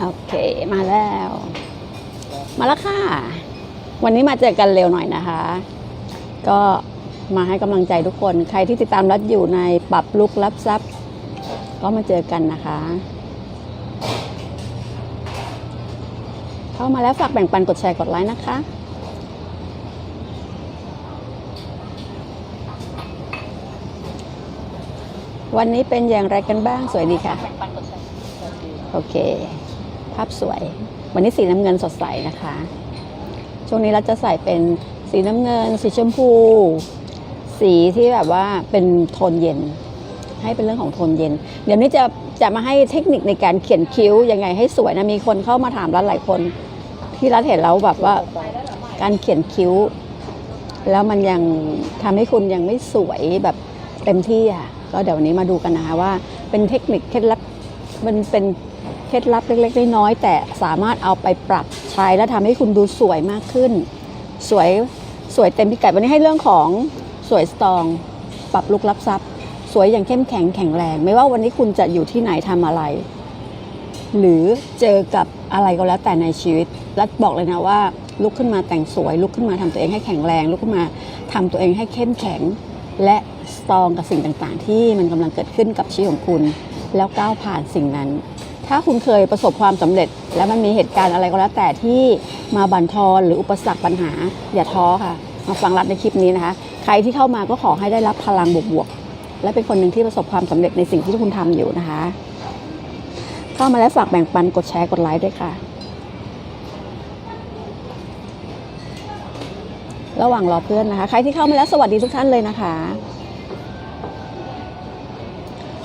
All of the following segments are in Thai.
โอเคมาแล้ว มาแล้วค่ะ วันนี้มาเจอกันเร็วหน่อยนะคะ ก็มาให้กำลังใจทุกคน ใครที่ติดตามรัฐอยู่ในปรับลุกรับทรัพย์ ก็มาเจอกันนะคะ เข้ามาแล้วฝากแบ่งปันกดแชร์กดไลค์นะคะวันนี้เป็นอย่างไรกันบ้างสวยดีค่ะ โอเค ภาพสวย วันนี้สีน้ำเงินสดใสนะคะ ช่วงนี้เราจะใส่เป็นสีน้ำเงิน สีชมพู สีที่แบบว่าเป็นโทนเย็น ให้เป็นเรื่องของโทนเย็น เดี๋ยวนี้จะจะมาให้เทคนิคในการเขียนคิ้วยังไงให้สวยนะ มีคนเข้ามาถามรัฐหลายคน ที่รัฐเห็นแล้วแบบว่า การเขียนคิ้ว แล้วมันยังทำให้คุณยังไม่สวยแบบเต็มที่อะ ก็เดี๋ยววันนี้มาดูกันนะคะว่าเป็นเทคนิคเคล็ดลับมันเป็น เคล็ดลับเล็กๆน้อยๆแต่สามารถเอาไปปรับใช้แล้วทำให้คุณดูสวยมากขึ้น สวยสวยเต็มพิกัดวันนี้ให้เรื่องของสวยสตรอง ปรับลุกรับทรัพย์ สวยอย่างเข้มแข็งแข็งแรง ไม่ว่าวันนี้คุณจะอยู่ที่ไหนทำอะไร หรือเจอกับอะไรก็แล้วแต่ในชีวิต และบอกเลยนะว่า ลุกขึ้นมาแต่งสวย ลุกขึ้นมาทำตัวเองให้แข็งแรง ลุกขึ้นมาทำตัวเองให้เข้มแข็ง และสตรองกับสิ่งต่างๆ ที่มันกำลังเกิดขึ้นกับชีวิตของคุณ แล้วก้าวผ่านสิ่งนั้น ถ้าคุณเคยประสบความสำเร็จ และมันมีเหตุการณ์อะไรก็แล้วแต่ที่มาบั่นทอนหรืออุปสรรคปัญหา อย่าท้อค่ะ มาฟังรัดในคลิปนี้นะคะ ใครที่เข้ามาก็ขอให้ได้รับพลังบวกๆและเป็นคนหนึ่งที่ประสบความสำเร็จในสิ่งที่คุณทำอยู่นะคะ เข้ามาแล้วฝากแบ่งปันกดแชร์กดไลค์ด้วยค่ะ ระหว่างรอเพื่อนนะคะ ใครที่เข้ามาแล้วสวัสดีทุกท่านเลยนะคะ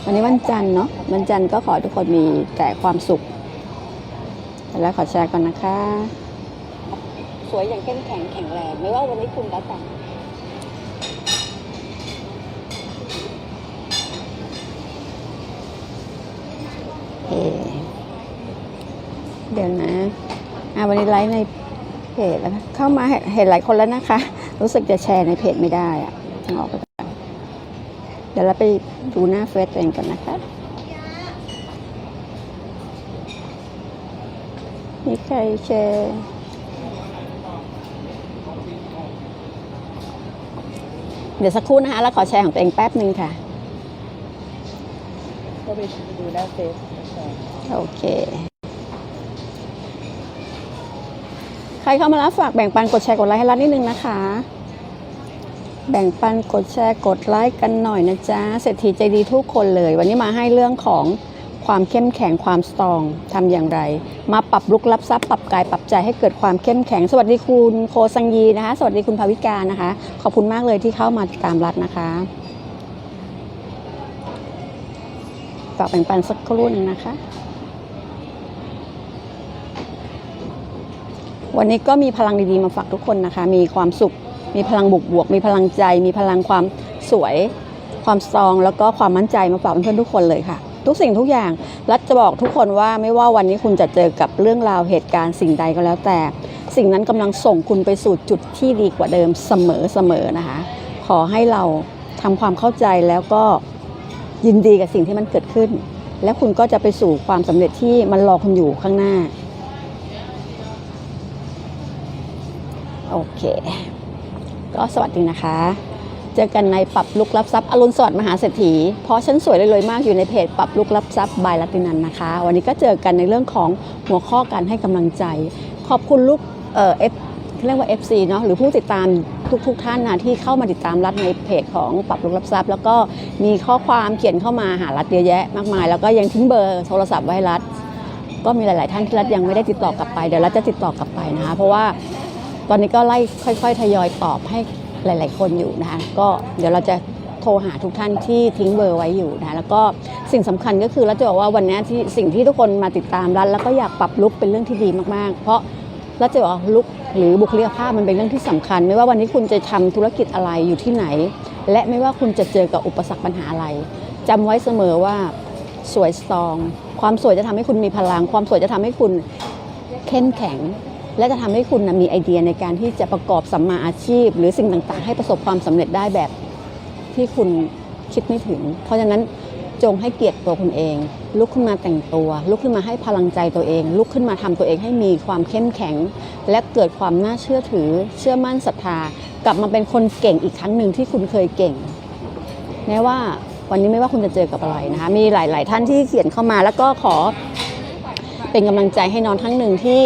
วันนี้วันจันทร์เนาะวันจันทร์ก็ขอให้ทุกคนมีแต่ความสุข แล้วขอแชร์ก่อนนะคะ สวยอย่างเข้มแข็งแข็งแรง ไม่ว่าวันนี้คุณแล้วแต่เอ่อเดี๋ยวนะอะวันนี้ไลฟ์ในเพจแล้วนะเข้ามาเห็นเห็นหลายคนแล้วนะคะ รู้สึกจะแชร์ในเพจไม่ได้อะต้องออกไปก่อน เดี๋ยวเราไปดูหน้าเฟซตัวเองกันนะคะ มีใครแชร์เดี๋ยวสักครู่นะคะ แล้วขอแชร์ของตัวเองแป๊บหนึ่งค่ะก็ไปดูหน้าเฟซโอเค ใครเข้ามาแล้วฝากแบ่งปันกดแชร์กดไลค์ให้รัฐนิดนึงนะคะ แบ่งปันกดแชร์กดไลค์กันหน่อยนะจ๊ะเศรษฐีใจดีทุกคนเลย วันนี้มาให้เรื่องของความเข้มแข็งความสตรองทำอย่างไร มาปรับลุกรับทรัพย์ปรับกายปรับใจให้เกิดความเข้มแข็ง สวัสดีคุณโคสังยีนะคะ สวัสดีคุณภาวิกานะคะ ขอบคุณมากเลยที่เข้ามาติดตามรัฐนะคะฝากแบ่งปันสักครู่หนึ่งนะคะ วันนี้ก็มีพลังดีๆมาฝากทุกคนนะคะ มีความสุข มีพลังบวกบวก มีพลังใจ มีพลังความสวย ความสตรอง แล้วก็ความมั่นใจมาฝากเพื่อนๆทุกคนเลยค่ะ ทุกสิ่งทุกอย่าง รัฐจะบอกทุกคนว่าไม่ว่าวันนี้คุณจะเจอกับเรื่องราวเหตุการณ์สิ่งใดก็แล้วแต่ สิ่งนั้นกำลังส่งคุณไปสู่จุดที่ดีกว่าเดิมเสมอๆนะคะ ขอให้เราทำความเข้าใจแล้วก็ยินดีกับสิ่งที่มันเกิดขึ้น แล้วคุณก็จะไปสู่ความสำเร็จที่มันรอคุณอยู่ข้างหน้า โอเค ก็สวัสดีนะคะ เจอกันในปรับลุกรับทรัพย์อรุณสวัสดิ์มหาเศรษฐีเพราะฉันสวยเลยเลยมากอยู่ในเพจปรับลุกรับทรัพย์บายลัตินันนะคะ วันนี้ก็เจอกันในเรื่องของหัวข้อการให้กำลังใจ ขอบคุณลูกเอ่อฟเรียกว่า FC เนาะหรือผู้ติดตามทุกๆทท่านนะที่เข้ามาติดตามรัฐในเพจของปรับลุกรับทรัพย์ แล้วก็มีข้อความเขียนเข้ามาหารัฐเยอะแยะมากมาย แล้วก็ยังทิ้งเบอร์โทรศัพท์ไว้ให้รัฐก็มีหลาย ๆ ท่านที่รัฐยังไม่ได้ติดต่อกลับไปเดี๋ยวรัฐจะติดต่อกลับไปนะคะเพราะว่า ตอนนี้ก็ไล่ค่อย ๆ ทยอยตอบให้หลาย ๆ คนอยู่นะคะก็เดี๋ยวเราจะโทรหาทุกท่านที่ทิ้งเบอร์ไว้อยู่นะแล้วก็สิ่งสำคัญก็คือเราจะบอกว่าวันนี้ที่สิ่งที่ทุกคนมาติดตามรัฐแล้วก็อยากปรับลุกเป็นเรื่องที่ดีมากๆ เพราะรัฐจะบอกว่าลุกหรือบุคลิกภาพมันเป็นเรื่องที่สำคัญ ไม่ว่าวันนี้คุณจะทำธุรกิจอะไรอยู่ที่ไหน และไม่ว่าคุณจะเจอกับอุปสรรคปัญหาอะไรจำไว้เสมอว่าสวยสตรอง ความสวยจะทำให้คุณมีพลัง ความสวยจะทำให้คุณเข้มแข็ง และจะทำให้คุณนะมีไอเดียในการที่จะประกอบสัมมาอาชีพ หรือสิ่งต่างๆ ให้ประสบความสำเร็จได้แบบที่คุณคิดไม่ถึง เพราะฉะนั้นจงให้เกียรติตัวคุณเอง ลุกขึ้นมาแต่งตัว ลุกขึ้นมาให้พลังใจตัวเอง ลุกขึ้นมาทำตัวเองให้มีความเข้มแข็ง และเกิดความน่าเชื่อถือ เชื่อมั่นศรัทธา กลับมาเป็นคนเก่งอีกครั้งหนึ่งที่คุณเคยเก่งแม้ว่าวันนี้ไม่ว่าคุณจะเจอกับอะไรนะคะมีหลาย ๆ ท่านที่เขียนเข้ามา แล้วก็ขอเป็นกำลังใจให้น้องท่านหนึ่งที่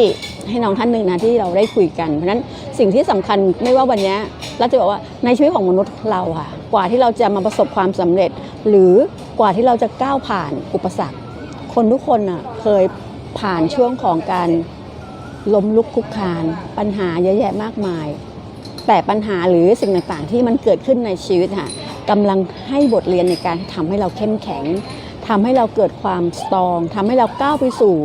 ให้น้องท่านหนึ่งนะที่เราได้คุยกัน เพราะนั้นสิ่งที่สำคัญไม่ว่าวันนี้เราจะบอกว่าในชีวิตของมนุษย์เราค่ะ กว่าที่เราจะมาประสบความสำเร็จ หรือกว่าที่เราจะก้าวผ่านอุปสรรค คนทุกคนน่ะเคยผ่านช่วงของการล้มลุกคลุกคาน ปัญหาเยอะแยะมากมาย แต่ปัญหาหรือสิ่งต่างๆ ที่มันเกิดขึ้นในชีวิตค่ะกำลังให้บทเรียนในการทำให้เราเข้มแข็งทำให้เราเกิดความสตรองทำให้เราก้าวไปสู่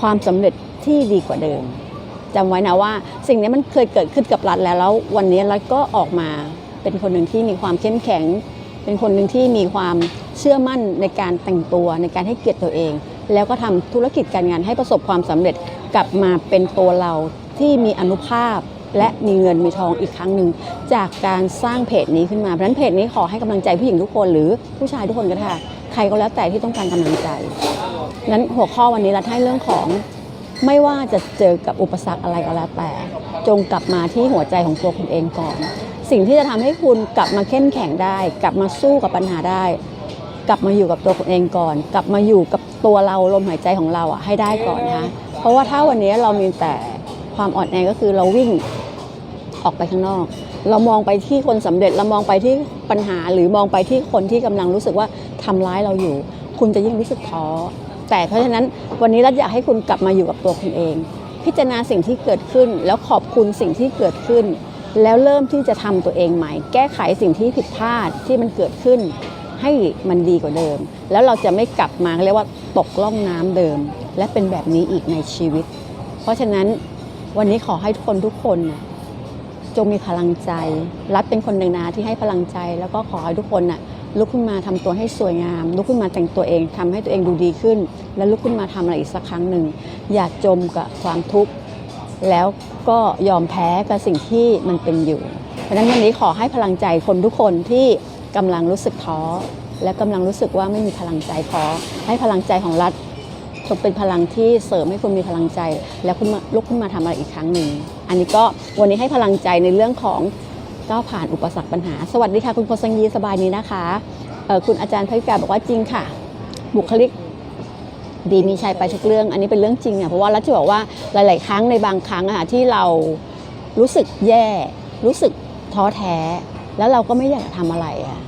ความสำเร็จ ที่ดีกว่าเดิมจำไว้นะว่า สิ่งนี้มันเคยเกิดขึ้นกับรัฐแล้วแล้ว วันนี้รัฐก็ออกมาเป็นคนหนึ่งที่มีความเข้มแข็ง เป็นคนหนึ่งที่มีความเชื่อมั่นในการแต่งตัวในการให้เกียรติตัวเอง แล้วก็ทำธุรกิจการงานให้ประสบความสำเร็จกลับมาเป็นตัวเราที่มีอนุภาพและมีเงินมีทองอีกครั้งหนึ่งจากการสร้างเพจนี้ขึ้นมาเพราะฉะนั้นเพจนี้ขอให้กำลังใจผู้หญิงทุกคนหรือผู้ชายทุกคนก็ได้ค่ะใครก็แล้วแต่ที่ต้องการกำลังใจงั้นหัวข้อวันนี้เราให้เรื่องของ ไม่ว่าจะเจอกับอุปสรรคอะไรก็แล้วแต่ จงกลับมาที่หัวใจของตัวคุณเองก่อน สิ่งที่จะทำให้คุณกลับมาเข้มแข็งได้ กลับมาสู้กับปัญหาได้ กลับมาอยู่กับตัวคุณเองก่อน กลับมาอยู่กับตัวเราลมหายใจของเราอะให้ได้ก่อนนะคะเพราะว่าถ้าวันนี้เรามีแต่ความอ่อนแอก็คือเราวิ่งออกไปข้างนอก เรามองไปที่คนสำเร็จเรามองไปที่ปัญหาหรือมองไปที่คนที่กำลังรู้สึกว่าทำร้ายเราอยู่ คุณจะยิ่งรู้สึกท้อ แต่เพราะฉะนั้นวันนี้เราอยากให้คุณกลับมาอยู่กับตัวคุณเอง พิจารณาสิ่งที่เกิดขึ้น แล้วขอบคุณสิ่งที่เกิดขึ้น แล้วเริ่มที่จะทำตัวเองใหม่ แก้ไขสิ่งที่ผิดพลาดที่มันเกิดขึ้น ให้มันดีกว่าเดิม แล้วเราจะไม่กลับมาเรียกว่าตกล่องน้ำเดิม และเป็นแบบนี้อีกในชีวิต เพราะฉะนั้นวันนี้ขอให้ทุกคนทุกคนจงมีพลังใจ รัฐเป็นคนหนึ่งนะที่ให้พลังใจ แล้วก็ขอให้ทุกคนน่ะ ลุกขึ้นมาทำตัวให้สวยงาม ลุกขึ้นมาแต่งตัวเองทำให้ตัวเองดูดีขึ้น แล้วลุกขึ้นมาทำอะไรอีกสักครั้งหนึ่ง อย่าจมกับความทุกข์ แล้วก็ยอมแพ้กับสิ่งที่มันเป็นอยู่ เพราะฉะนั้นวันนี้ขอให้พลังใจคนทุกคนที่กำลังรู้สึกท้อ และกำลังรู้สึกว่าไม่มีพลังใจพอ ให้พลังใจของรัฐจงเป็นพลังที่เสริมให้คุณมีพลังใจ แล้วคุณลุกขึ้นมาทำอะไรอีกครั้งหนึ่ง อันนี้ก็วันนี้ให้พลังใจในเรื่องของ ก้าวผ่านอุปสรรคปัญหา สวัสดีค่ะ คุณโพสังยีสบายนี้นะคะ คุณอาจารย์พิการบอกว่าจริงค่ะ บุคลิกดีมีชัยไปทุกเรื่อง อันนี้เป็นเรื่องจริงอะเพราะว่ารัฐจะบอกว่าหลาย ๆ ครั้งในบางครั้งอะค่ะที่เรารู้สึกแย่ รู้สึกท้อแท้ แล้วเราก็ไม่อยากจะทำอะไรอะ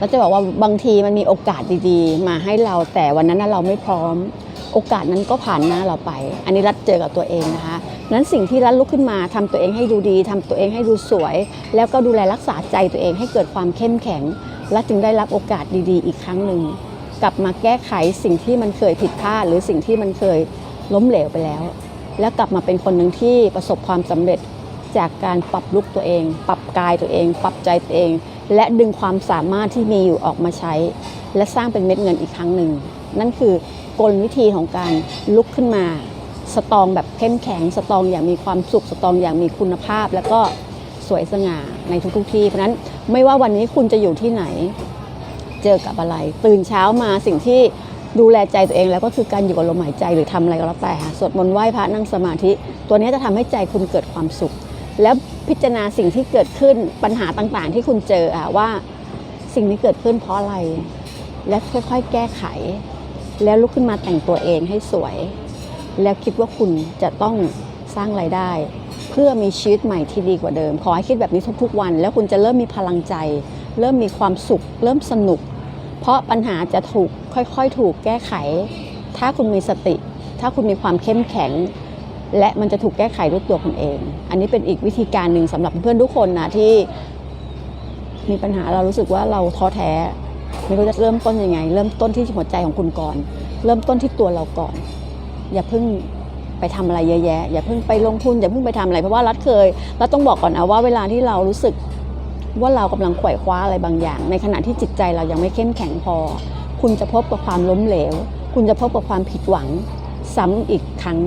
รัฐจะบอกว่าบางทีมันมีโอกาสดีๆ มาให้เราแต่วันนั้นเราไม่พร้อม โอกาสนั้นก็ผ่านหน้าเราไป อันนี้รัฐเจอกับตัวเองนะคะ นั้นสิ่งที่รัฐลุกขึ้นมาทำตัวเองให้ดูดีทำตัวเองให้ดูสวย แล้วก็ดูแลรักษาใจตัวเองให้เกิดความเข้มแข็ง และจึงได้รับโอกาสดีๆ อีกครั้งหนึ่งกลับมาแก้ไขสิ่งที่มันเคยผิดพลาด หรือสิ่งที่มันเคยล้มเหลวไปแล้ว แล้วกลับมาเป็นคนหนึ่งที่ประสบความสำเร็จจากการปรับลุกตัวเอง ปรับกายตัวเอง ปรับใจตัวเอง และดึงความสามารถที่มีอยู่ออกมาใช้ และสร้างเป็นเม็ดเงินอีกครั้งหนึ่ง นั่นคือกลวิธีของการลุกขึ้นมา สตองแบบเข้มแข็ง สตองอย่างมีความสุข สตองอย่างมีคุณภาพ แล้วก็สวยสง่าในทุกๆที่ เพราะนั้นไม่ว่าวันนี้คุณจะอยู่ที่ไหน เจอกับอะไร ตื่นเช้ามาสิ่งที่ดูแลใจตัวเองแล้วก็คือการอยู่กับลมหายใจหรือทำอะไรก็แล้วแต่ค่ะสวดมนต์ไหว้พระนั่งสมาธิ ตัวนี้จะทำให้ใจคุณเกิดความสุข แล้วพิจารณาสิ่งที่เกิดขึ้นปัญหาต่างๆ ที่คุณเจออะว่าสิ่งนี้เกิดขึ้นเพราะอะไร และค่อยๆแก้ไข แล้วลุกขึ้นมาแต่งตัวเองให้สวย แล้วคิดว่าคุณจะต้องสร้างไรายได้ เพื่อมีชีวิตใหม่ที่ดีกว่าเดิม ขอให้คิดแบบนี้ทุกๆวัน แล้วคุณจะเริ่มมีพลังใจ เริ่มมีความสุข เริ่มสนุก เพราะปัญหาจะถูกค่อยๆ ถูกแก้ไข ถ้าคุณมีสติ ถ้าคุณมีความเข้มแข็ง และมันจะถูกแก้ไขด้วยตัวคุณเอง อันนี้เป็นอีกวิธีการหนึ่งสำหรับเพื่อนทุกคนนะที่ มีปัญหาเรารู้สึกว่าเราท้อแท้ไม่รู้จะเริ่มต้นยังไง เริ่มต้นที่หัวใจของคุณก่อน เริ่มต้นที่ตัวเราก่อน อย่าเพิ่งไปทำอะไรเยอะแยะอย่าเพิ่งไปลงทุนอย่าเพิ่งไปทำอะไรเพราะว่ารัฐเคยรัฐต้องบอกก่อนนะว่าเวลาที่เรารู้สึกว่าเรากำลังไขว่คว้าอะไรบางอย่าง ในขณะที่จิตใจเรายังไม่เข้มแข็งพอ คุณจะพบกับความล้มเหลว คุณจะพบกับความผิดหวัง ซ้ำอีกครั้ง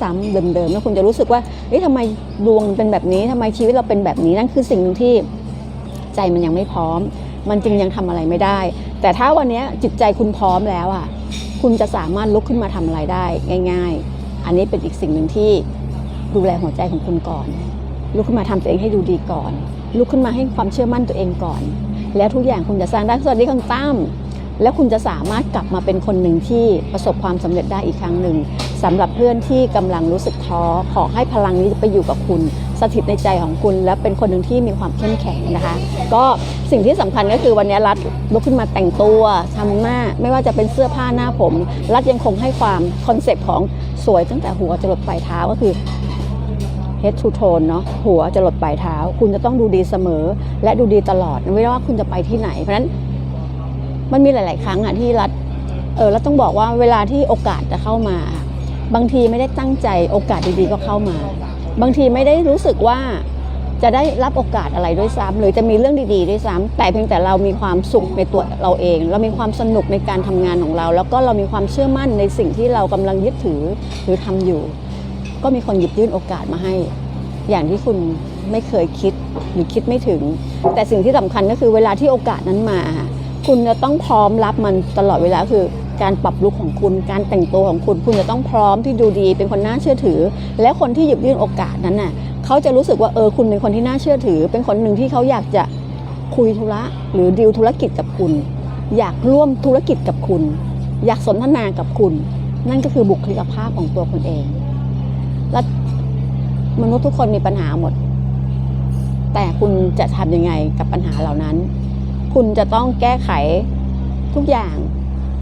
ซ้ำๆเดิมๆแล้วคุณจะรู้สึกว่าเอ๊ะทำไมดวงมันเป็นแบบนี้ทำไมชีวิตเราเป็นแบบนี้นั่นคือสิ่งหนึ่งที่ใจมันยังไม่พร้อม มันจึงยังทำอะไรไม่ได้ แต่ถ้าวันนี้จิตใจคุณพร้อมแล้วอะ คุณจะสามารถลุกขึ้นมาทำอะไรได้ง่าย ๆ อันนี้เป็นอีกสิ่งหนึ่งที่ดูแลหัวใจของคุณก่อน ลุกขึ้นมาทำตัวเองให้ดูดีก่อน ลุกขึ้นมาให้ความเชื่อมั่นตัวเองก่อน แล้วทุกอย่างคุณจะสร้างได้สวัสดีคุณตั้มแล้วคุณจะสามารถกลับมาเป็นคนหนึ่งที่ประสบความสำเร็จได้อีกครั้งหนึ่งสำหรับเพื่อนที่กำลังรู้สึกท้อขอให้พลังนี้ไปอยู่กับคุณ สถิตในใจของคุณ และเป็นคนหนึ่งที่มีความเข้มแข็งนะคะ ก็ สิ่งที่สำคัญก็คือวันนี้รัฐลุกขึ้นมาแต่งตัวทำหน้า ไม่ว่าจะเป็นเสื้อผ้าหน้าผม รัฐยังคงให้ความคอนเซปต์ของสวยตั้งแต่หัวจรดปลายเท้าก็คือ head to toe เนาะหัวจะหลดปลายเท้า คุณจะต้องดูดีเสมอ และดูดีตลอดไม่ว่าคุณจะไปที่ไหน เพราะฉะนั้นมันมีหลาย ๆ ครั้งอะที่รัฐเออเราต้องบอกว่าเวลาที่โอกาสจะเข้ามา บางทีไม่ได้ตั้งใจโอกาสดีๆก็เข้ามา บางทีไม่ได้รู้สึกว่า จะได้รับโอกาสอะไรด้วยซ้ำหรือจะมีเรื่องดีๆด้วยซ้ำแต่เพียงแต่เรามีความสุขในตัวเราเอง เรามีความสนุกในการทำงานของเรา แล้วก็เรามีความเชื่อมั่นในสิ่งที่เรากำลังยึดถือหรือทำอยู่ ก็มีคนหยิบยื่นโอกาสมาให้ อย่างที่คุณไม่เคยคิดหรือคิดไม่ถึง แต่สิ่งที่สำคัญก็คือเวลาที่โอกาสนั้นมา คุณจะต้องพร้อมรับมันตลอดเวลาคือการปรับลุคของคุณ การแต่งตัวของคุณ คุณจะต้องพร้อมที่ดูดี เป็นคนน่าเชื่อถือ และคนที่หยิบยื่นโอกาสนั้นน่ะ เขาจะรู้สึกว่าเออคุณเป็นคนที่น่าเชื่อถือ เป็นคนหนึ่งที่เขาอยากจะคุยธุระหรือดีลธุรกิจกับคุณ อยากร่วมธุรกิจกับคุณ อยากสนทนากับคุณ นั่นก็คือบุคลิกภาพของตัวคุณเอง และมนุษย์ทุกคนมีปัญหาหมด แต่คุณจะทำยังไงกับปัญหาเหล่านั้น คุณจะต้องแก้ไขทุกอย่าง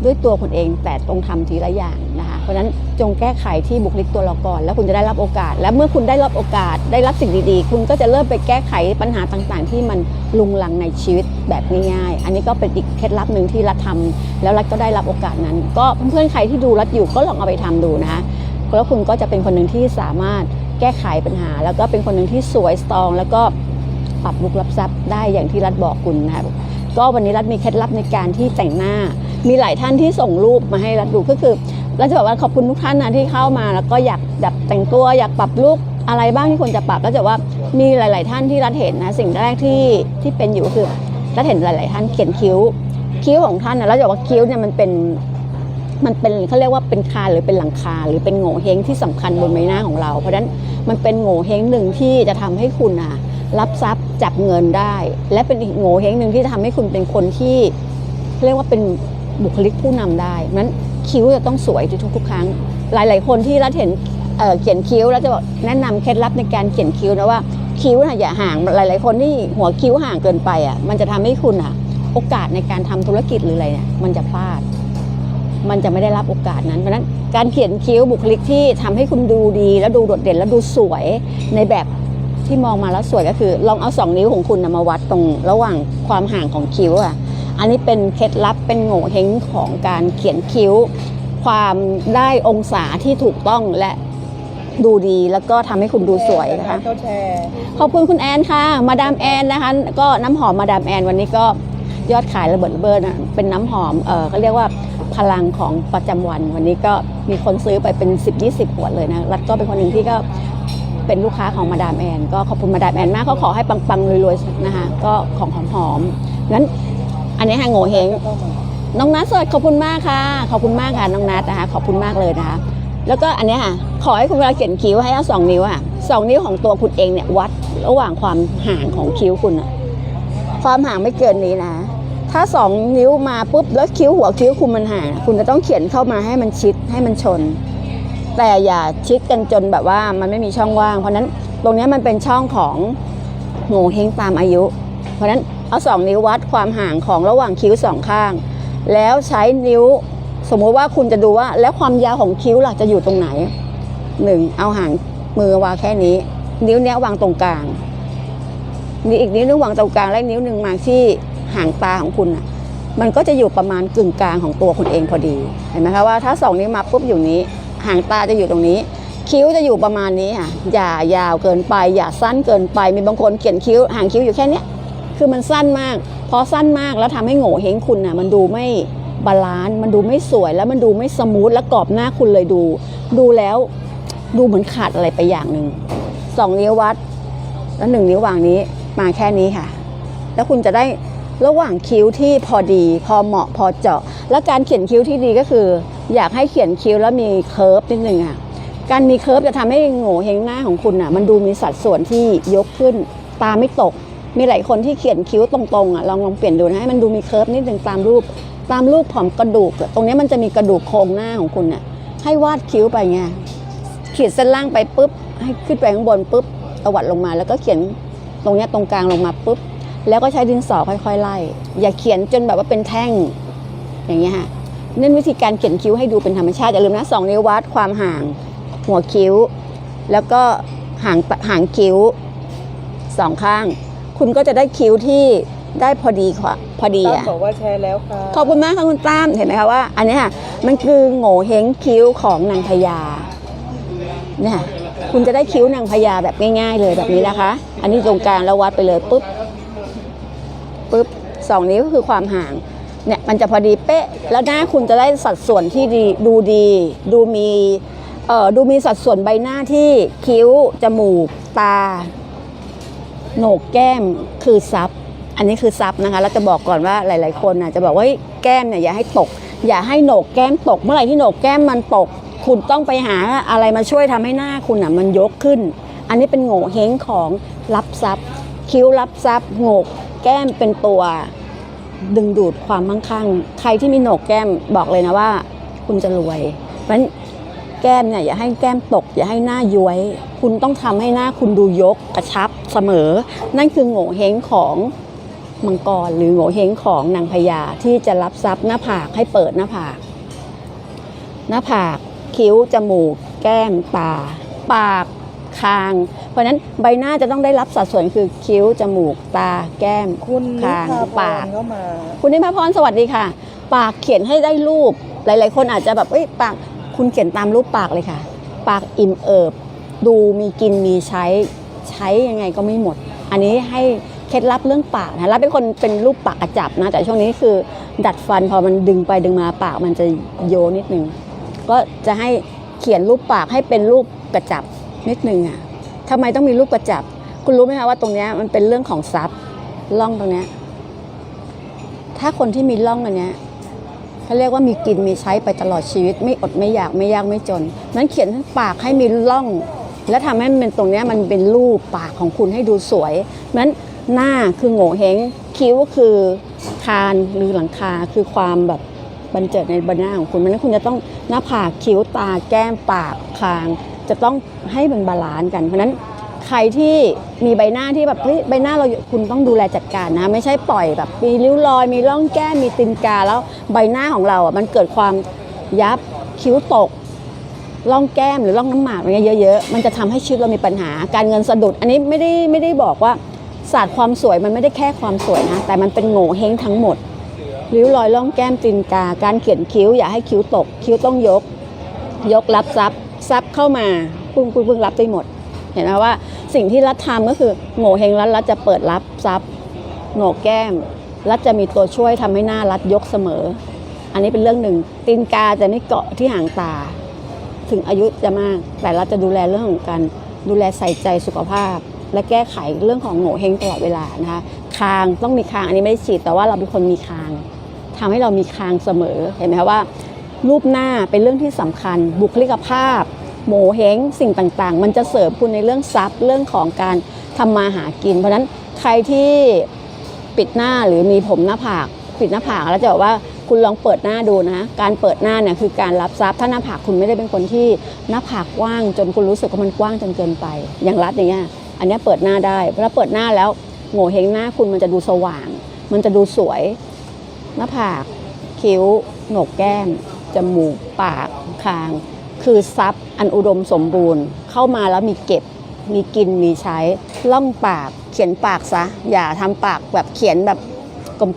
ด้วยตัวคุณเองแต่ต้องทำทีละอย่างนะคะเพราะฉะนั้นจงแก้ไขที่บุคลิกตัวเราก่อน แล้วคุณจะได้รับโอกาส และเมื่อคุณได้รับโอกาสได้รับสิ่งดีๆ คุณก็จะเริ่มไปแก้ไขปัญหาต่างๆ ที่มันลุงลังในชีวิตแบบง่ายๆ อันนี้ก็เป็นอีกเคล็ดลับหนึ่งที่รัฐทำแล้วรัฐก็ได้รับโอกาสนั้น ก็เพื่อนๆใครที่ดูรัฐอยู่ก็ลองเอาไปทำดูนะคะแล้วคุณก็จะเป็นคนหนึ่งที่สามารถแก้ไขปัญหา แล้วก็เป็นคนหนึ่งที่สวยสตรอง แล้วก็ปรับลุกรับทรัพย์ได้อย่างที่รัฐบอกคุณนะคะก็วันนี้รัฐมีเคล็ดลับในการที่แต่งหน้า มีหลายท่านที่ส่งรูปมาให้รัฐดูก็คือรัฐจะบอกว่าขอบคุณทุกท่านนะที่เข้ามา แล้วก็อยากแบบแต่งตัวอยากปรับลุกอะไรบ้างที่ควรจะปรับแล้วจะว่ามีหลาย ๆ ท่านที่รัฐเห็นนะสิ่งแรกที่ที่เป็นอยู่คือรัฐเห็นหลาย ๆ ท่านเขียนคิ้ว คิ้วของท่านนะรัฐจะบอกว่าคิ้วเนี่ยมันเป็นมันเป็นเขาเรียกว่าเป็นคานหรือเป็นหลังคา หรือเป็นโง่เฮงที่สำคัญบนใบหน้าของเรา เพราะฉะนั้นมันเป็นโง่เฮงหนึ่งที่จะทำให้คุณอะรับทรัพย์จับเงินได้ และเป็นอีกโง่เฮงหนึ่งที่จะทำให้คุณเป็นคนที่เรียกว่าเป็น บุคลิกผู้นำได้นั้นคิ้วจะต้องสวยทุกๆครั้ง หลาย ๆ คนที่รัฐเห็นเเขียนคิ้วแล้วจะบอกแนะนำเคล็ดลับในการเขียนคิ้วนะว่าคิ้วน่ะอย่าห่างหลาย ๆ คนที่หัวคิ้วห่างเกินไปอะมันจะทำให้คุณอะ โอกาสในการทำธุรกิจหรืออะไรเนี่ยมันจะพลาด มันจะไม่ได้รับโอกาสนั้นเพราะนั้นการเขียนคิ้วบุคลิกที่ทำให้คุณดูดี แล้วดูโดดเด่นแล้วดูสวยในแบบที่มองมาแล้วสวยก็คือ ลองเอาสองนิ้วของคุณนะมาวัดตรงระหว่างความห่างของคิ้วอะ อันนี้เป็นเคล็ดลับเป็นโง่เฮงของการเขียนคิ้ว ความได้องศาที่ถูกต้องและดูดีแล้วก็ทำให้คุณดูสวยนะคะเขาแชร์ขอบคุณคุณแอนค่ะ มาดามแอนนะคะ ก็น้ำหอมมาดามแอน วันนี้ก็ยอดขายระเบิดระเบิดนะเป็นน้ำหอมเออเขาเรียกว่าพลังของประจำวัน วันนี้ก็มีคนซื้อไปเป็น 10 20ขวดเลยนะรัฐก็เป็นคนหนึ่งที่ก็เป็นลูกค้าของมาดามแอน ก็ขอบคุณมาดามแอนมากเขาขอให้ปังๆรวยๆนะคะ ก็ของหอมๆงั้น อันนี้ฮะโง่เฮงน้องนัทสวัสดีขอบคุณมากค่ะ ขอบคุณมากค่ะน้องนัทนะคะขอบคุณมากเลยนะคะ แล้วก็อันนี้ค่ะขอให้คุณเวลาเขียนคิ้วให้เอาสองนิ้วอะสองนิ้วของตัวคุณเองเนี่ยวัดระหว่างความห่างของคิ้วคุณอะความห่างไม่เกินนี้นะ ถ้าสองนิ้วมาปุ๊บแล้วคิ้วหัวคิ้วคุณมันห่างคุณจะต้องเขียนเข้ามาให้มันชิดให้มันชน แต่อย่าชิดกันจนแบบว่ามันไม่มีช่องว่าง เพราะนั้นตรงนี้มันเป็นช่องของโง่เฮงตามอายุ เพราะนั้น เอาสองนิ้ววัดความห่างของระหว่างคิ้วสองข้าง แล้วใช้นิ้วสมมุติว่าคุณจะดูว่า แล้วความยาวของคิ้วล่ะจะอยู่ตรงไหนหนึ่งเอาห่างมือวางแค่นี้ นิ้วเนี้ยวางตรงกลางมีอีกนิ้วนึงวางตรงกลางและนิ้วหนึ่งมาที่ห่างตาของคุณอะมันก็จะอยู่ประมาณกึ่งกลางของตัวคุณเองพอดีเห็นไหมคะว่าถ้าสองนิ้วมาปุ๊บอยู่นี้ห่างตาจะอยู่ตรงนี้ คิ้วจะอยู่ประมาณนี้ค่ะอย่ายาวเกินไป อย่าสั้นเกินไป มีบางคนเขียนคิ้วห่างคิ้วอยู่แค่นี้ คือมันสั้นมากพอสั้นมากแล้วทำให้โง่เฮงคุณน่ะมันดูไม่บาลานซ์มันดูไม่สวยแล้วมันดูไม่สมูทและกรอบหน้าคุณเลยดู ดูแล้วดูเหมือนขาดอะไรไปอย่างหนึ่งสองนิ้ววัด แล้วหนึ่งนิ้ววางนี้มาแค่นี้ค่ะ แล้วคุณจะได้ระหว่างคิ้วที่พอดี พอเหมาะพอเจาะ แล้วการเขียนคิ้วที่ดีก็คือ อยากให้เขียนคิ้วแล้วมีเคิร์ฟนิดหนึ่งอะการมีเคิร์ฟจะทำให้โง่เฮงหน้าของคุณอะ มันดูมีสัดส่วนที่ยกขึ้นตาไม่ตก มีหลายคนที่เขียนคิ้วตรงๆอะลองลองเปลี่ยนดูนะให้มันดูมีเคิร์ฟนิดนึงตามรูป ตามรูปของกระดูก ตรงนี้มันจะมีกระดูกโครงหน้าของคุณน่ะให้วาดคิ้วไปไงขีดเส้นล่างไปปุ๊บ ให้ขึ้นไปข้างบนปุ๊บตวัดลงมา แล้วก็เขียนตรงนี้ตรงกลางลงมาปุ๊บ แล้วก็ใช้ดินสอค่อยๆไล่ อย่าเขียนจนแบบว่าเป็นแท่ง อย่างเงี้ยฮะนั่นวิธีการเขียนคิ้วให้ดูเป็นธรรมชาติอย่าลืมนะสองนิ้ววัดความห่าง หัวคิ้ว แล้วก็ห่างห่างคิ้วสองข้าง คุณก็จะได้คิ้วที่ได้พอดีกว่าพอดีตั้มอะบอกว่าแชร์แล้วค่ะขอบคุณมากค่ะคุณตั้มเห็นไหมคะว่า อันนี้ค่ะมันคือโง่เฮงคิ้วของนางพญาเนี่ยคุณจะได้คิ้วนางพญาแบบง่ายๆเลยแบบนี้นะคะ อันนี้ตรงกลางแล้ววัดไปเลยปุ๊บปุ๊บสองนิ้วก็คือความห่างเนี่ยมันจะพอดีเป๊ะ แล้วหน้าคุณจะได้สัดส่วนที่ดีดูดี ดูมีเอ่อดูมีสัดส่วนใบหน้าที่คิ้วจมูกตา โหนกแก้มคือซับอันนี้คือซับนะคะแล้วจะบอกก่อนว่าหลาย ๆ คนน่ะจะบอกว่าแก้มเนี่ยอย่าให้ตก อย่าให้โหนกแก้มตก เมื่อไหร่ที่โหนกแก้มมันตก คุณต้องไปหาอะไรมาช่วยทำให้หน้าคุณอะมันยกขึ้น อันนี้เป็นโง่เฮงของรับซับคิ้วรับซับโหนกแก้มเป็นตัวดึงดูดความมั่งคั่ง ใครที่มีโหนกแก้มบอกเลยนะว่า คุณจะรวย เพราะฉะนั้นแก้มเนี่ยอย่าให้แก้มตก อย่าให้หน้าย้วย คุณต้องทำให้หน้าคุณดูยกกระชับ เสมอ นั่นคือโง่เฮงของมังกรหรือโง่เฮงของนางพญาที่จะรับทรัพย์หน้าผากให้เปิดหน้าผาก หน้าผากคิ้วจมูก แก้มตา ปากคาง เพราะฉะนั้นใบหน้าจะต้องได้รับสัดส่วนคือคิ้วจมูก ตา แก้มคุณนิคางพาพปารกเข้ามาคุณนิพาพรสวัสดีค่ะ ปากเขียนให้ได้รูป หลาย ๆ คนอาจจะแบบเอ้ยปากคุณเขียนตามรูปปากเลยค่ะ ปากอิ่มเอิบ ดูมีกินมีใช้ ใช้ยังไงก็ไม่หมด อันนี้ให้เคล็ดลับเรื่องปากนะรับเป็นคนเป็นรูปปากกระจับนะ แต่ช่วงนี้คือดัดฟันพอมันดึงไปดึงมาปากมันจะโยนิดนึง ก็จะให้เขียนรูปปากให้เป็นรูปกระจับนิดนึงอะทำไมต้องมีรูปกระจับ คุณรู้ไหมคะว่าตรงนี้มันเป็นเรื่องของซับล่องตรงนี้ถ้าคนที่มีร่องอันเนี้ยเขาเรียกว่ามีกินมีใช้ไปตลอดชีวิต ไม่อดไม่อยากไม่ยากไม่จนนั้นเขียนปากให้มีร่อง และทำให้มันเป็นตรงนี้มันเป็นรูปปากของคุณให้ดูสวยนั้นหน้าคือโง่เฮงคิ้วคือคานหรือหลังคาคือความแบบบันเจิดในใบหน้าของคุณนั้นคุณจะต้องหน้าผากคิ้วตาแก้มปากคาง จะต้องให้มันบาลานซ์กัน เพราะฉะนั้นใครที่มีใบหน้าที่แบบเฮ้ยใบหน้าเราคุณต้องดูแลจัดการนะ ไม่ใช่ปล่อยแบบมีริ้วรอย มีร่องแก้มมีตินกาแล้วใบหน้าของเราอะมันเกิดความยับคิ้วตก ร่องแก้มหรือร่องน้ำหมากอะไรเงี้ยเยอะๆ มันจะทำให้ชีวิตเรามีปัญหา การเงินสะดุด อันนี้ไม่ได้ไม่ได้บอกว่าศาสตร์ความสวยมันไม่ได้แค่ความสวยนะ แต่มันเป็นโง่เฮงทั้งหมด ริ้วรอยร่องแก้มตินกา การเขียนคิ้วอย่าให้คิ้วตก คิ้วต้องยก ยกรับซับซับเข้ามาปึ้งปึ้งปึ้งรับได้หมด เห็นไหมว่าสิ่งที่รัฐทำก็คือโง่เฮงรัฐรัฐจะเปิดรับซับโหนกแก้มรัฐจะมีตัวช่วยทำให้หน้ารัฐยกเสมอ อันนี้เป็นเรื่องหนึ่งตีนกาจะไม่เกาะที่หางตา ถึงอายุจะมาก แต่เราจะดูแลเรื่องของการดูแลใส่ใจสุขภาพ และแก้ไขเรื่องของโง่เฮงตลอดเวลานะคะคางต้องมีคางอันนี้ไม่ได้ฉีดแต่ว่าเราเป็นคนมีคางทำให้เรามีคางเสมอเห็นไหมคะว่า รูปหน้าเป็นเรื่องที่สำคัญ บุคลิกภาพโหมเฮงสิ่งต่างๆ มันจะเสริมคุณในเรื่องทรัพย์เรื่องของการทำมาหากิน เพราะฉะนั้นใครที่ปิดหน้าหรือมีผมหน้าผากปิดหน้าผากแล้วจะบอกว่าคุณลองเปิดหน้าดูนะ การเปิดหน้าเนี่ยคือการรับทรัพย์ถ้าหน้าผากคุณไม่ได้เป็นคนที่หน้าผากกว้างจนคุณรู้สึกว่ามันกว้างจนเกินไป อย่างรัดอย่างเงี้ยอันนี้เปิดหน้าได้พราะเปิดหน้าแล้วโง่เฮงหน้าคุณมันจะดูสว่าง มันจะดูสวย หน้าผากคิ้วโหนกแก้มจมูกปากคาง คือทรัพย์อันอุดมสมบูรณ์ เข้ามาแล้วมีเก็บมีกินมีใช้ล่องปากเขียนปากซะ อย่าทำปากแบบเขียนแบบ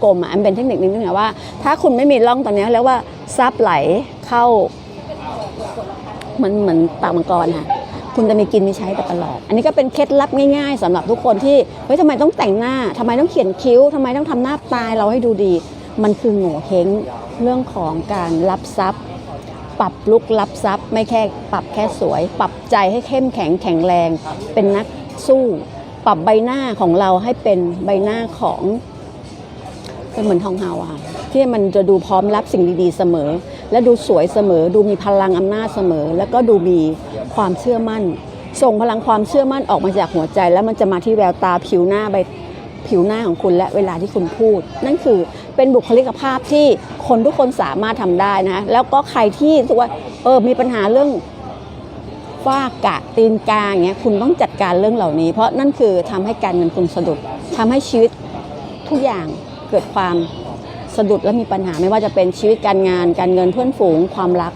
กลมๆอะอันเป็นเทคนิคนิดนึงนะว่า ถ้าคุณไม่มีร่องตรงนี้เรียกว่าทรัพย์ไหลเข้ามันเหมือนปากมังกรค่ะคุณจะมีกินมีใช้ไปตลอด อันนี้ก็เป็นเคล็ดลับง่ายๆสำหรับทุกคนที่เฮ้ยทำไมต้องแต่งหน้าทำไมต้องเขียนคิ้วทำไมต้องทำหน้าตายเราให้ดูดี มันคือโง่เฮงเรื่องของการรับทรัพย์ ปรับลุกรับทรัพย์ ไม่แค่ปรับแค่สวย ปรับใจให้เข้มแข็งแข็งแรง เป็นนักสู้ ปรับใบหน้าของเราให้เป็นใบหน้าของ เป็นเหมือนทองเฮาอะค่ะที่มันจะดูพร้อมรับสิ่งดีๆเสมอ และดูสวยเสมอ ดูมีพลังอำนาจเสมอ แล้วก็ดูมีความเชื่อมั่น ส่งพลังความเชื่อมั่นออกมาจากหัวใจ แล้วมันจะมาที่แววตาผิวหน้าใบผิวหน้าของคุณและเวลาที่คุณพูด นั่นคือเป็นบุคลิกภาพที่คนทุกคนสามารถทำได้นะแล้วก็ใครที่รู้สึกว่าเออมีปัญหาเรื่องฝ้ากะตีนกาอย่างเงี้ยคุณต้องจัดการเรื่องเหล่านี้ เพราะนั่นคือทำให้การเงินคุณสะดุดทำให้ชีวิตทุกอย่าง เกิดความสะดุดและมีปัญหาไม่ว่าจะเป็นชีวิตการงาน การเงินเพื่อนฝูงความรัก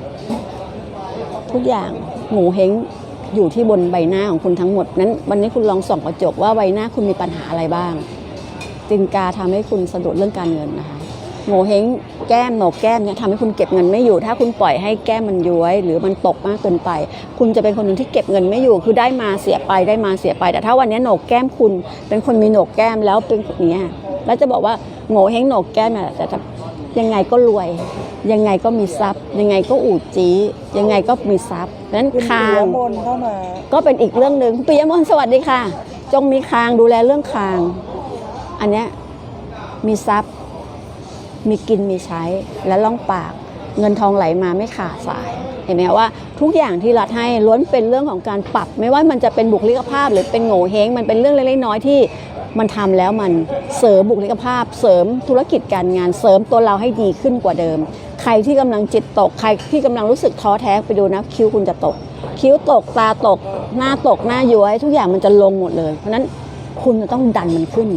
ทุกอย่างหมูเฮงอยู่ที่บนใบหน้าของคุณทั้งหมดนั้นวันนี้คุณลองส่องกระจกว่าใบหน้าคุณมีปัญหาอะไรบ้างตีนกาทำให้คุณสะดุดเรื่องการเงินนะคะโงเฮงแก้มโหนกแก้มเนี่ยทำให้คุณเก็บเงินไม่อยู่ ถ้าคุณปล่อยให้แก้มมันย้วย หรือมันตกมากเกินไป คุณจะเป็นคนหนึ่งที่เก็บเงินไม่อยู่ คือได้มาเสียไปได้มาเสียไป แต่ถ้าวันนี้โหนกแก้มคุณ เป็นคนมีโหนกแก้มแล้วเป็นอย่างเนี้ย แล้วจะบอกว่าโง่เฮงโหนกแก้มเนี่ยแต่ถ้ายังไงก็รวย ยังไงก็มีทรัพย์ ยังไงก็อูดจียังไงก็มีทรัพย์นั้นคุณคาปิยงมนต์เข้ามาก็เป็นอีกเรื่องหนึ่งปิยมนต์สวัสดีค่ะ จงมีคางดูแลเรื่องคาง อันเนี้ยมีทรัพย์ มีกินมีใช้และล่องปาก เงินทองไหลมาไม่ขาดสายเห็นไหมคะว่าทุกอย่างที่รัฐให้ล้วนเป็นเรื่องของการปรับ ไม่ว่ามันจะเป็นบุคลิกภาพหรือเป็นโง่เฮงมันเป็นเรื่องเล็กๆน้อยๆที่ มันทำแล้วมันเสริมบุคลิกภาพ เสริมธุรกิจการงานเสริมตัวเราให้ดีขึ้นกว่าเดิม ใครที่กำลังจิตตก ใครที่กำลังรู้สึกท้อแท้ไปดูนะคิ้วคุณจะตก คิ้วตกตาตก หน้าตกหน้าย้วยทุกอย่างมันจะลงหมดเลย เพราะฉะนั้นคุณจะต้องดันมันขึ้น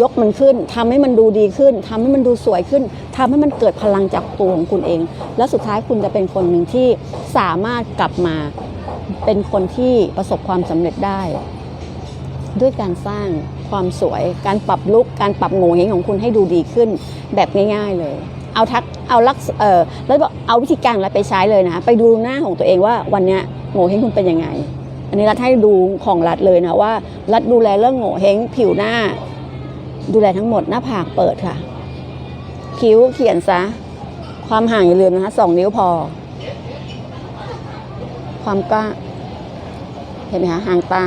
ยกมันขึ้นทำให้มันดูดีขึ้นทำให้มันดูสวยขึ้นทำให้มันเกิดพลังจากตัวของคุณเอง แล้วสุดท้ายคุณจะเป็นคนหนึ่งที่สามารถกลับมาเป็นคนที่ประสบความสำเร็จได้ ด้วยการสร้าง ความสวย การปรับลุกการปรับโงเฮงของคุณให้ดูดีขึ้นแบบง่าย ๆเลย เอาทักเอาลักเออแล้วเอาวิธีการอะไรไปใช้เลยนะไปดูหน้าของตัวเองว่าวันเนี้ยโงเฮงคุณเป็นยังไง อันนี้รัฐให้ดูของรัฐเลยนะว่า รัฐดูแลเรื่องโงเฮงผิวหน้า ดูแลทั้งหมดหน้าผากเปิดค่ะ คิ้วเขียนซะความห่างอย่าลืมนะคะสองนิ้วพอ ความกล้าเห็นไหมคะห่างตา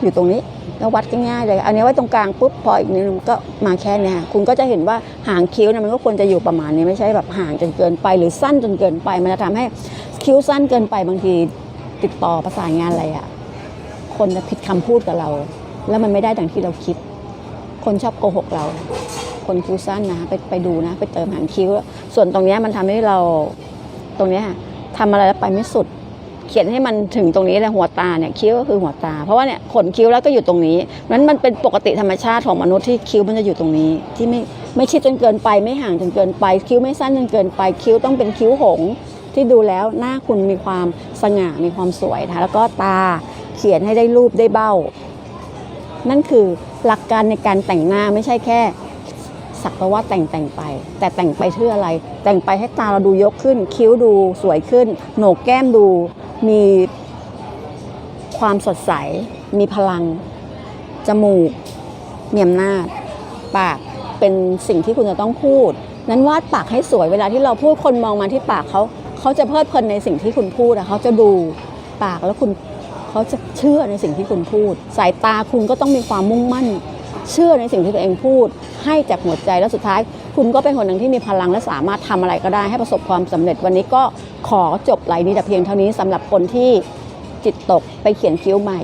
อยู่ตรงนี้ แล้ววัดง่ายๆเลย อันนี้ไว้ตรงกลางปุ๊บพออีกนิดนึงก็มาแค่เนี้ยคุณก็จะเห็นว่าหางคิ้วเนี่ยมันก็ควรจะอยู่ประมาณนี้ไม่ใช่แบบห่างจนเกินไป หรือสั้นจนเกินไป มันจะทำให้คิ้วสั้นเกินไปบางทีติดต่อประสานงานอะไรอะคนจะผิดคำพูดกับเรา แล้วมันไม่ได้ดังที่เราคิด คนชอบโกหกเรา คนคิ้วสั้นนะไปไปดูนะ ไปเติมหางคิ้ว ส่วนตรงนี้มันทำให้เราตรงนี้ยทำอะไรแล้วไปไม่สุด เขียนให้มันถึงตรงนี้เลยหัวตาเนี่ยคิ้วก็คือหัวตา เพราะว่าเนี่ยขนคิ้วแล้วก็อยู่ตรงนี้นั้นมันเป็นปกติธรรมชาติของมนุษย์ที่คิ้วมันจะอยู่ตรงนี้ ที่ไม่ไม่ชิดจนเกินไปไม่ห่างจนเกินไป คิ้วไม่สั้นจนเกินไป คิ้วต้องเป็นคิ้วหงที่ดูแล้วหน้าคุณมีความสง่ามีความสวยนะคะแล้วก็ตาเขียนให้ได้รูปได้เบ้า นั่นคือหลักการในการแต่งหน้าไม่ใช่แค่ สักแต่ว่าแต่งแต่งไป แต่แต่งไปเพื่ออะไร แต่งไปให้ตาเราดูยกขึ้น คิ้วดูสวยขึ้น โหนกแก้มดูมีความสดใส มีพลัง จมูก มีอำนาจ ปากเป็นสิ่งที่คุณจะต้องพูด นั้นวาดปากให้สวยเวลาที่เราพูดคนมองมาที่ปากเขาเขาจะเพลิดเพลินในสิ่งที่คุณพูดอะเขาจะดูปากแล้วคุณเขาจะเชื่อในสิ่งที่คุณพูด สายตาคุณก็ต้องมีความมุ่งมั่น เชื่อในสิ่งที่ตัวเองพูด ให้จากหัวใจแล้วสุดท้าย คุณก็เป็นคนหนึ่งที่มีพลังและสามารถทำอะไรก็ได้ให้ประสบความสำเร็จวันนี้ก็ขอจบไลน์นี้แต่เพียงเท่านี้สำหรับคนที่จิตตกไปเขียนคิ้วใหม่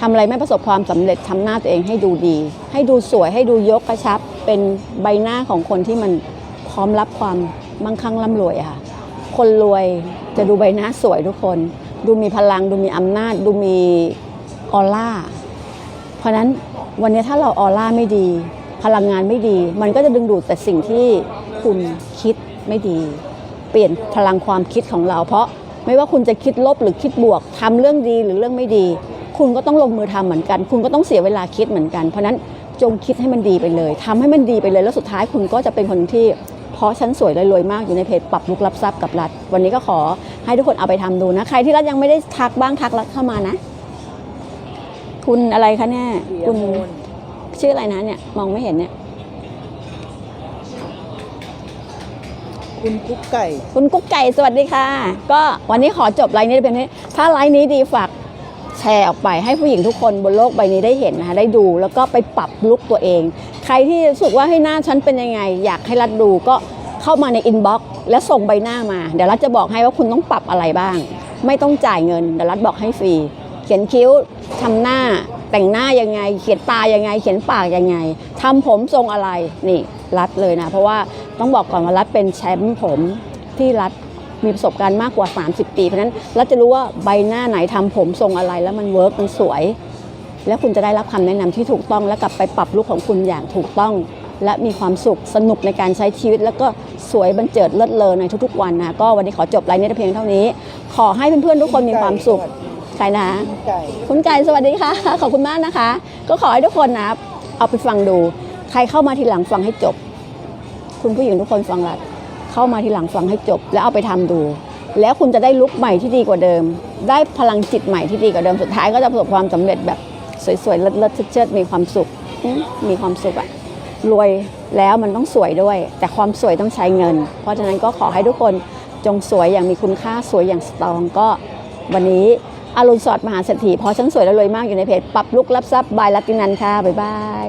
ทำอะไรไม่ประสบความสำเร็จทำหน้าตัวเองให้ดูดี ให้ดูสวยให้ดูยกกระชับ เป็นใบหน้าของคนที่มันพร้อมรับความมั่งคั่งร่ำรวยค่ะ คนรวยจะดูใบหน้าสวยทุกคน ดูมีพลัง ดูมีอำนาจ ดูมีออร่า เพราะนั้น วันนี้ถ้าเราออร่าไม่ดี พลังงานไม่ดี มันก็จะดึงดูดแต่สิ่งที่คุณคิดไม่ดี เปลี่ยนพลังความคิดของเรา เพราะไม่ว่าคุณจะคิดลบหรือคิดบวกทำเรื่องดีหรือเรื่องไม่ดี คุณก็ต้องลงมือทำเหมือนกัน คุณก็ต้องเสียเวลาคิดเหมือนกัน เพราะนั้นจงคิดให้มันดีไปเลยทำให้มันดีไปเลย แล้วสุดท้ายคุณก็จะเป็นคนที่เพราะฉันสวยและรวยมากอยู่ในเพจปรับลุกรับทรัพย์กับรัฐ วันนี้ก็ขอให้ทุกคนเอาไปทำดูนะ ใครที่รัฐยังไม่ได้ทักบ้างทักรัฐเข้ามานะ คุณอะไรคะเนี่ยปิยคุณมนต์ชื่ออะไรนะเนี่ยมองไม่เห็นเนี่ย คุณกุ๊กไก่ คุณกุ๊กไก่สวัสดีค่ะ ก็วันนี้ขอจบไลน์นี้เป็นนี้ถ้าไลน์นี้ดีฝากแชร์ออกไปให้ผู้หญิงทุกคนบนโลกใบนี้ได้เห็นนะคะได้ดูแล้วก็ไปปรับลุกตัวเอง ใครที่รู้สึกว่าให้หน้าฉันเป็นยังไง อยากให้รัดดูก็เข้ามาในอินบ็อกซ์แล้วส่งใบหน้ามา เดี๋ยวรัดจะบอกให้ว่าคุณต้องปรับอะไรบ้าง ไม่ต้องจ่ายเงินเดี๋ยวรัดบอกให้ฟรีเขียนคิ้วทำหน้าแต่งหน้ายังไง เขียนตายังไง เขียนปากยังไงทำผมทรงอะไรนี่รัดเลยนะ เพราะว่าต้องบอกก่อนว่ารัดเป็นแชมป์ผมที่รัดมีประสบการณ์มากกว่า 30 ปี เพราะนั้นรัดจะรู้ว่าใบหน้าไหนทำผมทรงอะไร แล้วมันเวิร์กมันสวย แล้วคุณจะได้รับคำแนะนำที่ถูกต้องและกลับไปปรับลุคของคุณอย่างถูกต้อง และมีความสุขสนุกในการใช้ชีวิต แล้วก็สวยบันเจิดเลิศเลอในทุกๆวันนะก็วันนี้ขอจบไลน์นี้แต่เพียงเท่านี้ ขอให้เพื่อนๆทุกคนมีความสุข ใครนะไก่คุณไก่สวัสดีค่ะ ขอบคุณมากนะคะ ก็ขอให้ทุกคนนะ เอาไปฟังดู ใครเข้ามาทีหลังฟังให้จบ คุณผู้หญิงทุกคนฟังละเข้ามาทีหลังฟังให้จบ แล้วเอาไปทำดู แล้วคุณจะได้ลุคใหม่ที่ดีกว่าเดิม ได้พลังจิตใหม่ที่ดีกว่าเดิมสุดท้ายก็จะประสบความสำเร็จแบบสวยๆเลิศๆเชิดๆมีความสุขอืมมีความสุขอะรวยแล้วมันต้องสวยด้วย แต่ความสวยต้องใช้เงิน เพราะฉะนั้นก็ขอให้ทุกคนจงสวยอย่างมีคุณค่าสวยอย่างสตรองก็วันนี้ อรุณสอดมหาเศรษฐีพอฉันสวยและรวยมากอยู่ในเพจปรับลุกรับทรัพย์บายลัตินันค่ะ บ๊ายบาย